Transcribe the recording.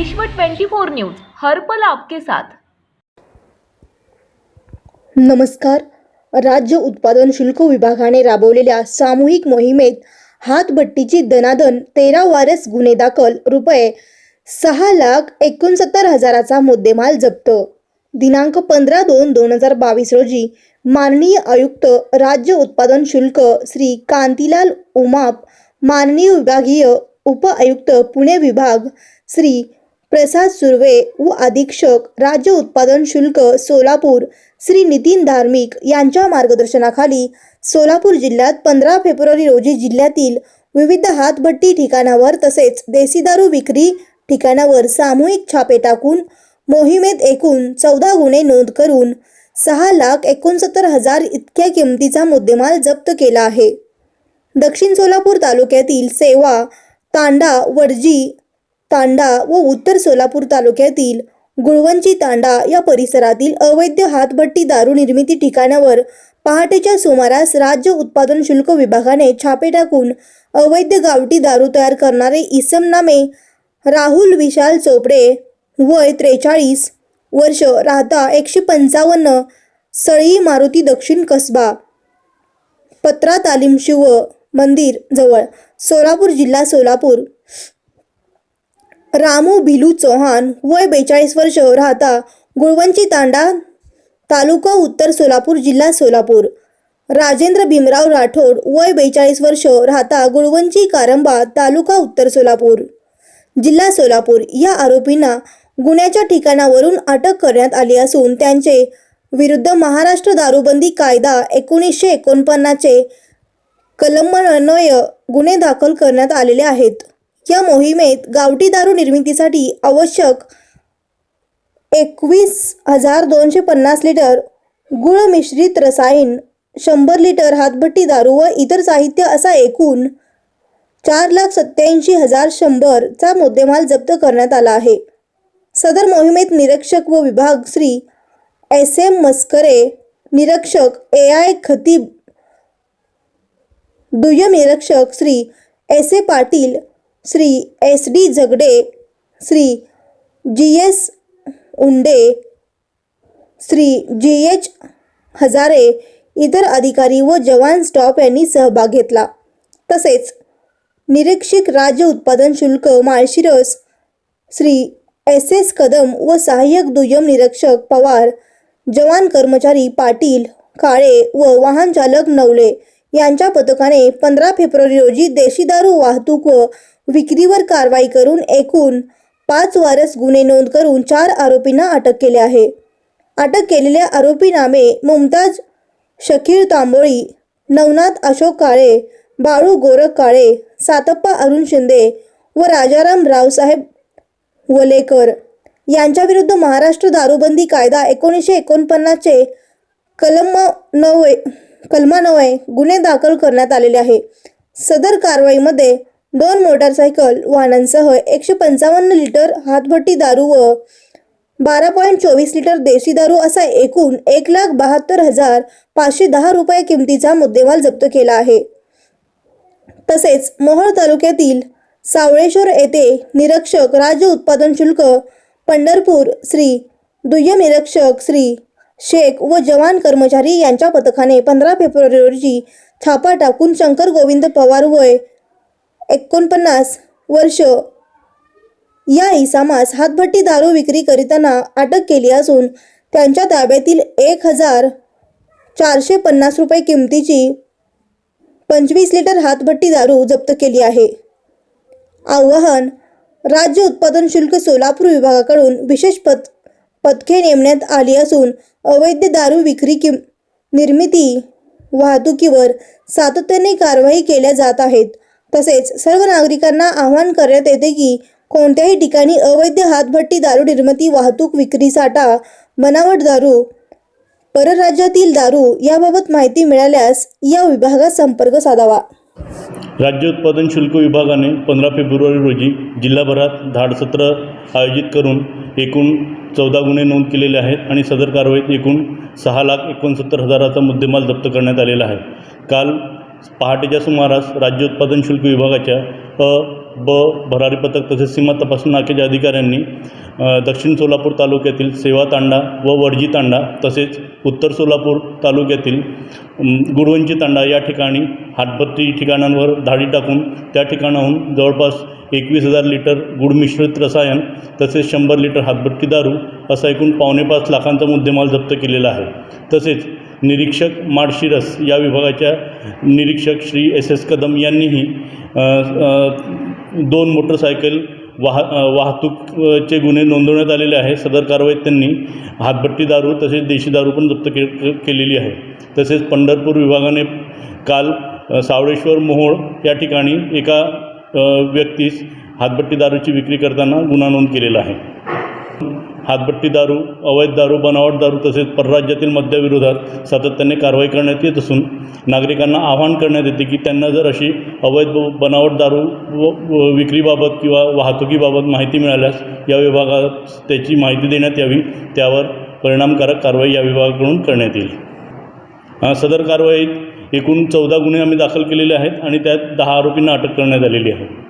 विश्व 24 न्यूज हर्पल आपके साथ. नमस्कार. राज्य उत्पादन शुल्क विभागाने राबवलेल्या सामूहिक मोहिमेत हातभट्टीची दनादन तेरा वारस गुन्हे दाखल रुपये सहा लाख एकोणसत्तर हजाराचा मुद्देमाल जप्त. दिनांक पंधरा दोन दोन हजार बावीस रोजी माननीय आयुक्त राज्य उत्पादन शुल्क श्री कांतीलाल उमाप माननीय विभागीय उप आयुक्त पुणे विभाग श्री प्रसाद सुर्वे व अधीक्षक राज्य उत्पादन शुल्क सोलापूर श्री नितीन धार्मिक यांच्या मार्गदर्शनाखाली सोलापूर जिल्ह्यात पंधरा फेब्रुवारी रोजी जिल्ह्यातील विविध हातभट्टी ठिकाणावर तसेच देसी दारू विक्री ठिकाणावर सामूहिक छापे टाकून मोहिमेत एकूण चौदा गुन्हे नोंद करून सहा लाख एकोणसत्तर हजार इतक्या किमतीचा मुद्देमाल जप्त केला आहे. दक्षिण सोलापूर तालुक्यातील सेवा तांडा वडजी तांडा व उत्तर सोलापूर तालुक्यातील गुळवंची तांडा या परिसरातील अवैध हातभट्टी दारू निर्मिती ठिकाणावर पहाटेच्या सुमारास राज्य उत्पादन शुल्क विभागाने छापे टाकून अवैध गावठी दारू तयार करणारे इसम नामे राहुल विशाल चोपडे वय त्रेचाळीस वर्ष राहता एकशे पंचावन्न सळी मारुती दक्षिण कसबा पत्रा तालीम शिव मंदिर जवळ सोलापूर जिल्हा सोलापूर. रामू भिलू चौहान वय बेचाळीस वर्ष राहता गुळवंची तांडा तालुका उत्तर सोलापूर जिल्हा सोलापूर. राजेंद्र भीमराव राठोड वय बेचाळीस वर्ष राहता गुळवंची कारंबा तालुका उत्तर सोलापूर जिल्हा सोलापूर. या आरोपींना गुन्ह्याच्या ठिकाणावरून अटक करण्यात आली असून त्यांचे विरुद्ध महाराष्ट्र दारूबंदी कायदा एकोणीसशे एकोणपन्नासचे कलमन्वय गुन्हे दाखल करण्यात आलेले आहेत. या मोहिमेत गावठी दारू निर्मितीसाठी आवश्यक एकवीस हजार दोनशे पन्नास लिटर गुळ मिश्रित रसायन शंभर लिटर हातभट्टी दारू व इतर साहित्य असा एकूण चार लाख सत्याऐंशी हजार शंभरचा मुद्देमाल जप्त करण्यात आला आहे. सदर मोहिमेत निरीक्षक व विभाग श्री एस एम मस्करे निरीक्षक ए आय खतीब दुय्यम निरीक्षक Shri S A Patil Shri S D Zagade Shri G S उंडे श्री जी एच हजारे इतर अधिकारी व जवान स्टॉप यांनी सहभाग घेतला. तसेच निरीक्षक राज्य उत्पादन शुल्क माळशिरस श्री एस एस कदम व सहाय्यक दुय्यम निरीक्षक पवार जवान कर्मचारी पाटील काळे व वाहन चालक नवले यांच्या पथकाने पंधरा फेब्रुवारी रोजी देशी दारू वाहतूक व विक्रीवर कारवाई करून एकूण पाच वारस गुन्हे नोंद करून चार आरोपींना अटक केले आहे. अटक केलेल्या आरोपी नामे मुमताज शकीर तांबोळी नवनाथ अशोक काळे बाळू गोरख काळे सातप्पा अरुण शिंदे व राजाराम रावसाहेब वलेकर यांच्याविरुद्ध महाराष्ट्र दारूबंदी कायदा एकोणीसशे एकोणपन्नासचे कलम नवे कलमान्वये गुन्हे दाखल करण्यात आलेले आहे. सदर कारवाईमध्ये दोन मोटारसायकल वाहनांसह एकशे पंचावन्न लिटर हातभट्टी दारू व बारा पॉईंट चोवीस लिटर देशी दारू असा एकूण एक लाख बहात्तर हजार पाचशे दहा रुपये किमतीचा मुद्देमाल जप्त केला आहे. तसेच मोहोळ तालुक्यातील सावळेश्वर येथे निरीक्षक राज्य उत्पादन शुल्क पंढरपूर श्री दुय्यम निरीक्षक श्री शेख व जवान कर्मचारी यांच्या पथकाने पंधरा फेब्रुवारी रोजी छापा टाकून शंकर गोविंद पवार वय एकोणपन्नास वर्ष या इसामास हातभट्टी दारू विक्री करीताना अटक केली असून त्यांच्या ताब्यातील एक हजार चारशे पन्नास रुपये किमतीची पंचवीस लिटर हातभट्टी दारू जप्त केली आहे. आव्हान राज्य उत्पादन शुल्क सोलापूर विभागाकडून विशेष पथ पथके नेमण्यात आली असून अवैध दारू विक्री किम निर्मिती वाहतुकीवर सातत्याने कारवाई केल्या जात आहेत. तसेच सर्व नागरिकांना आवाहन करण्यात येते की कोणत्याही ठिकाणी अवैध हातभट्टी दारू निर्मिती वाहतूक विक्री साठा बनावट दारू परराज्यातील दारू याबाबत माहिती मिळाल्यास या विभागात संपर्क साधावा. राज्य उत्पादन शुल्क विभागाने पंधरा फेब्रुवारी रोजी जिल्हाभरात धाडसत्र आयोजित करून एकूण चौदा गुन्हे नोंद केलेले आहेत आणि सदर कारवाईत एकूण सहा लाख एकोणसत्तर हजाराचा मुद्देमाल जप्त करण्यात आलेला आहे. काल पहाटेच्या सुमारास राज्य उत्पादन शुल्क विभागाच्या अ ब भरारी पथक तसेच सीमा तपासणी नाक्याच्या अधिकाऱ्यांनी दक्षिण सोलापूर तालुक्यातील सेवा तांडा व वडजी तांडा तसेच उत्तर सोलापूर तालुक्यातील अम, गुडवंची तांडा या ठिकाणी हातभट्टी ठिकाणांवर धाडी टाकून त्या ठिकाणाहून जवळपास एकवीस हजार लिटर गुड मिश्रित रसायन तसेच शंभर लिटर हातभट्टी दारू असा एकूण पावणे पाच लाखांचा मुद्देमाल जप्त केलेला आहे. तसेच निरीक्षक माडशिरस या विभागाच्या निरीक्षक श्री एस एस कदम यांनीही दोन मोटरसायकल वाह वाहतूकचे गुन्हे नोंदवण्यात आलेले आहे सदर कारवाईत त्यांनी हातभट्टी दारू तसेच देशी दारू पण जप्त के केलेली आहे. तसेच पंढरपूर विभागाने काल सावळेश्वर मोहोळ या ठिकाणी एका व्यक्तीस हातभट्टी दारूची विक्री करताना गुन्हा नोंद केलेला आहे. हातभट्टी दारू अवैध दारू बनावट दारू तसेच परराज्यातील मद्याविरोधात सातत्याने कारवाई करण्यात येत असून नागरिकांना आवाहन करण्यात येते की त्यांना जर अशी अवैध ब- बनावट दारू व व विक्रीबाबत किंवा वाहतुकीबाबत माहिती मिळाल्यास या विभागात त्याची माहिती देण्यात यावी. त्यावर परिणामकारक कारवाई या विभागाकडून करण्यात येईल. सदर कारवाईत एकूण चौदा गुन्हे आम्ही दाखल केलेले आहेत आणि त्यात दहा आरोपींना अटक करण्यात आलेली आहे.